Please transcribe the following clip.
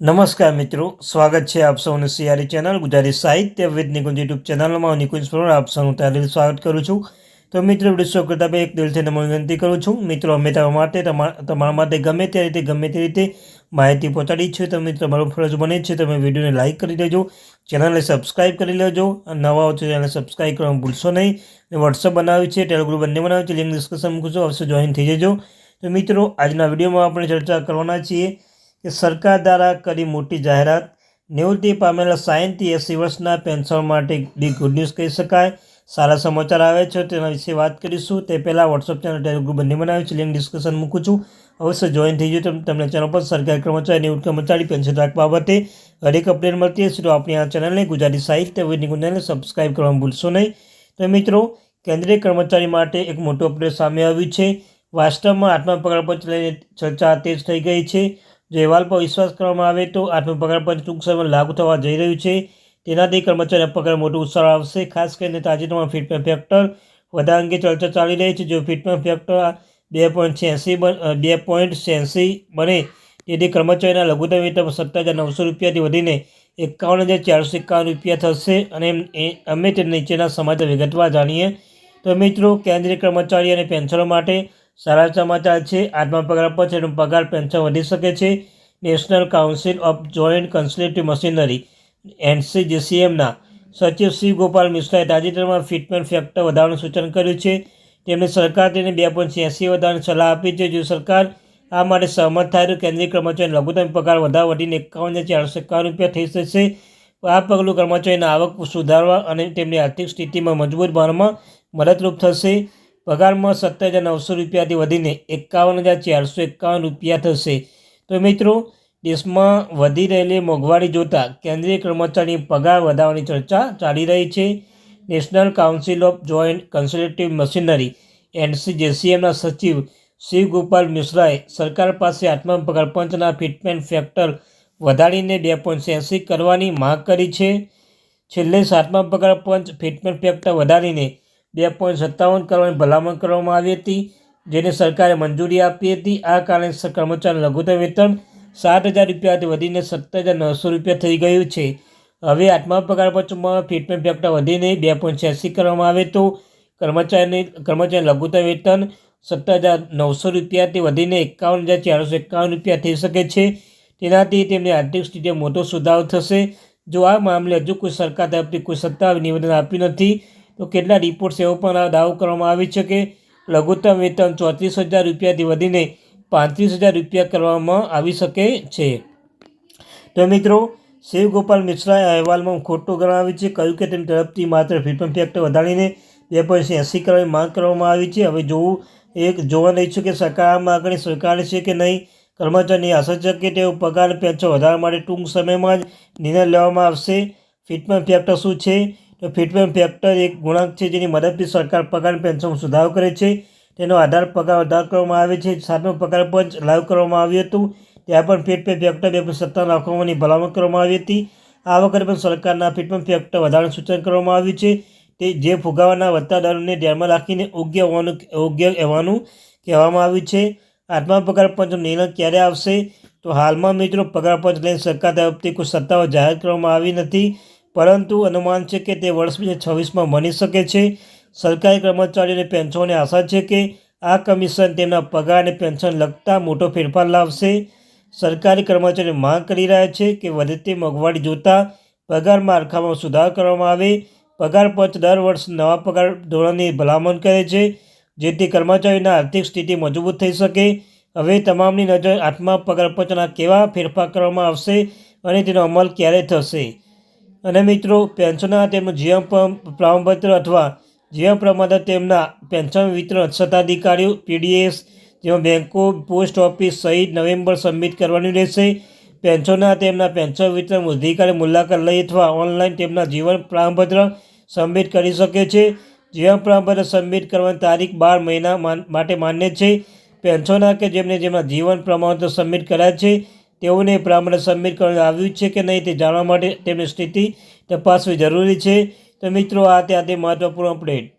નમસ્કાર મિત્રો, સ્વાગત છે આપ સૌનું સિયારી ચેનલ, ગુજરાતી સાહિત્ય વિદ નિકુંજ યુટ્યુબ ચેનલમાં. હું નિકુંજ પર આપ સૌનું ત્યારે સ્વાગત કરું છું. તો મિત્રો શો કરતા પહેલાં એક દિલથી નમ્ર વિનંતી કરું છું. મિત્રો, અમે તમારા માટે તમારા માટે ગમે તે રીતે, ગમે તે રીતે માહિતી પહોંચાડી છે, તો મિત્રો, તમારો ફરજ બને છે, તમે વિડીયોને લાઇક કરી દેજો ચેનલને સબસ્ક્રાઇબ કરી લેજો નવા હો ચેનલને સબસ્ક્રાઇબ કરવાનું ભૂલશો નહીં. વોટ્સઅપ બનાવ્યું છે ટેલિગ્રુપ બંને બનાવ્યું છે લિંક ડિસ્કશન મૂકું છું અવશ્ય જોઈન થઈ જજો. તો મિત્રો, આજના વિડીયોમાં આપણે ચર્ચા કરવાના છીએ કે સરકાર દ્વારા કરી મોટી જાહેરાત. નિવૃત્તિ પામેલા સાયન્સથી એસી વર્ષના પેન્શન માટે બી ગુડ ન્યૂઝ કહી શકાય. સારા સમાચાર આવે છે, તેના વિશે વાત કરીશું. તે પહેલાં વોટ્સઅપ ચેનલ ટેલિગ્રુપ બંને બનાવ્યું છે. લિંક ડિસ્કશન મૂકું છું. અવશ્ય જોઈન થઈ જજો. તમને ચેનલ પર સરકારી કર્મચારી નિવૃત્ત કર્મચારી પેન્શન રાખ બાબતે હરેક અપડેટ મળતી હશે તો આપણી આ ચેનલને ગુજરાતી સાહિત્ય વિની ચેનલને સબસ્ક્રાઈબ કરવાનું ભૂલશો નહીં. તો મિત્રો, કેન્દ્રીય કર્મચારી માટે એક મોટું અપડેટ સામે આવ્યું છે. વાસ્તવમાં આત્મા પગાર પંચ લઈને ચર્ચા તેજ થઈ ગઈ છે. જો અહેવાલ પર વિશ્વાસ કરવામાં આવે તો આઠમો પગાર પંચ ટૂંક સમયમાં લાગુ થવા જઈ રહ્યું છે. તેનાથી કર્મચારીના પગાર મોટો ઉત્સાહ આવશે. ખાસ કરીને તાજેતરમાં ફિટમેન ફેક્ટર વધારા અંગે ચર્ચા ચાલી રહી છે. જો ફિટમેન ફેક્ટર બે પોઈન્ટ છ્યાસી બે પોઈન્ટ છ્યાસી બને, તેથી કર્મચારીના લઘુત્તમ વેતન સત્તર હજાર નવસો રૂપિયાથી વધીને એકાવન હજાર ચારસો એકાવન રૂપિયા થશે. અને અમે તે નીચેના સમાચાર વિગતવાર જાણીએ. તો મિત્રો, કેન્દ્રીય કર્મચારી અને પેન્શનો માટે સારા સમાચાર છે. આઠમા પગાર તેનો પગાર પેન્શન વધી શકે છે. National council of joint consultative machinery, એનસીજીસીએમના સચિવ શિવ ગોપાલ મિશ્રાએ તાજેતરમાં ફિટમેન્ટ ફેક્ટર વધારવાનું સૂચન કર્યું છે. તેમણે સરકાર તેને બે પોઈન્ટ છ્યાસી વધારવાની સલાહ આપી છે. જો સરકાર આ માટે સહમત થાય તો કેન્દ્રીય કર્મચારીનો લઘુત્તમ પગાર વધારવા વધીને એકાવન હજાર ચારસો એકાવન રૂપિયા થઈ જશે. આ પગલું કર્મચારીના આવક સુધારવા અને તેમની આર્થિક સ્થિતિમાં મજબૂત બનવામાં મદદરૂપ થશે. પગારમાં સત્તર હજાર નવસો રૂપિયાથી વધીને એકાવન હજાર ચારસો એકાવન રૂપિયા થશે. તો મિત્રો, દેશમાં વધી રહેલી મોંઘવારી જોતાં કેન્દ્રીય કર્મચારી પગાર વધારવાની ચર્ચા ચાલી રહી છે. National council of joint consultative machinery, એનસીજેસીએમના સચિવ શિવગોપાલ મિશ્રાએ સરકાર પાસે આત્મા પગાર પંચના ફિટમેન્ટ ફેક્ટર વધારીને બે પોઈન્ટ એંસી કરવાની માંગ કરી છે. છેલ્લે સાતમા પગાર પંચ ફિટમેન્ટ ફેક્ટર વધારીને બે પોઈન્ટ સત્તાવન કરવાની ભલામણ કરવામાં આવી હતી, જેને સરકારે મંજૂરી આપી હતી. આ કારણે કર્મચારી લઘુત્તમ વેતન સાત હજાર રૂપિયાથી વધીને સત્તર હજાર નવસો રૂપિયા થઈ ગયું છે. હવે આઠમા પગાર પંચમાં ફિટમેન્ટ ફેક્ટર વધીને બે પોઈન્ટ છ્યાસી કરવામાં આવે તો કર્મચારીને કર્મચારી લઘુત્તમ વેતન સત્તર હજાર નવસો રૂપિયાથી વધીને એકાવન હજાર ચારસો એકાવન રૂપિયા થઈ શકે છે. તેનાથી તેમની આર્થિક સ્થિતિમાં મોટો સુધારો થશે. જો આ મામલે હજુ કોઈ સરકાર તરફથી કોઈ સત્તા નિવેદન આપ્યું નથી તો કેટલા રિપોર્ટ્સ એવો પણ દાવો કરવામાં આવી છે કે લઘુત્તમ વેતન ચોત્રીસ હજાર રૂપિયાથી વધીને પાંત્રીસ હજાર રૂપિયા કરવામાં આવી શકે છે. તો મિત્રો, શિવગોપાલ મિશ્રાએ અહેવાલમાં ખોટું ગણાવ્યું છે. કહ્યું કે તેની તરફથી માત્ર ફિટમેન્ટ ફેક્ટર વધારીને બે પોઈન્ટ એંસી કરવાની માંગ કરવામાં આવી છે. હવે જોવું, એક જોવા ઈચ્છું કે સરકાર આ માગણી સ્વીકારે છે કે નહીં. કર્મચારીની આશા છે કે તેઓ પગાર, પેન્શન વધારવા માટે ટૂંક સમયમાં જ નિર્ણય લેવામાં આવશે. ફિટમેન્ટ ફેક્ટર શું છે? તો ફિટમેન્ટ ફેક્ટર એક ગુણાંક છે જેની મદદથી સરકાર પગાર પેન્શનમાં સુધારો કરે છે. તેનો આધાર પગાર વધારો કરવામાં આવે છે. સાતમો પગાર પંચ લાગુ કરવામાં આવ્યું હતું. ત્યાં પણ ફિટમેન્ટ ફેક્ટર બે સત્તા રાખવાની ભલામણ કરવામાં આવી હતી. આ વખતે પણ સરકારના ફિટમેન્ટ ફેક્ટર વધારવાનું સૂચન કરવામાં આવ્યું છે. તે જે ફુગાવાના વધતા દરોને ધ્યાનમાં રાખીને યોગ્ય હોવાનું યોગ્ય હોવાનું કહેવામાં આવ્યું છે. આઠમા પગાર પંચનો નિર્ણય ક્યારે આવશે? તો હાલમાં મિત્રો પગાર પંચ લઈને સરકાર તરફથી કોઈ સત્તાઓ જાહેર કરવામાં આવી નથી. પરંતુ અનુમાન છે કે તે વર્ષ બે હજાર છવ્વીસમાં બની શકે છે. સરકારી કર્મચારીઓને પેન્શનોને આશા છે કે આ કમિશન તેમના પગાર અને પેન્શન લગતા મોટો ફેરફાર લાવશે. સરકારી કર્મચારીઓ માંગ કરી રહ્યા છે કે વધતી મોંઘવારી જોતાં પગાર માળખામાં સુધાર કરવામાં આવે. પગાર પંચ દર વર્ષ નવા પગાર ધોરણની ભલામણ કરે છે, જેથી કર્મચારીઓના આર્થિક સ્થિતિ મજબૂત થઈ શકે. હવે તમામની નજર આઠમા પગાર પંચના કેવા ફેરફાર કરવામાં આવશે અને તેનો અમલ ક્યારે થશે? અને મિત્રો, પેન્શનના તેમનું જીવન પ્રમાણપત્ર અથવા જીવન પ્રમાણપત્ર તેમના પેન્શન વિતરણ સત્તાધિકારીઓ, પીડીએસ, જેમાં બેંકો, પોસ્ટ ઓફિસ સહિત નવેમ્બર સબમિટ કરવાની રહેશે. પેન્શનના તેમના પેન્શન વિતરણ અધિકારી મુલાકાત લઈ અથવા ઓનલાઈન તેમના જીવન પ્રમાણપત્ર સબમિટ કરી શકે છે. જીવન પ્રમાણપત્ર સબમિટ કરવાની તારીખ બાર મહિના માટે માન્ય છે. પેન્શનના કે જેમને જેમના જીવન પ્રમાણપત્ર સબમિટ કર્યા છે તેઓને બ્રાહ્મણ સબમિટ કરવામાં આવ્યું છે કે નહીં તે જાણવા માટે તેમની સ્થિતિ તપાસવી જરૂરી છે. તો મિત્રો, આ ત્યાંથી મહત્ત્વપૂર્ણ અપડેટ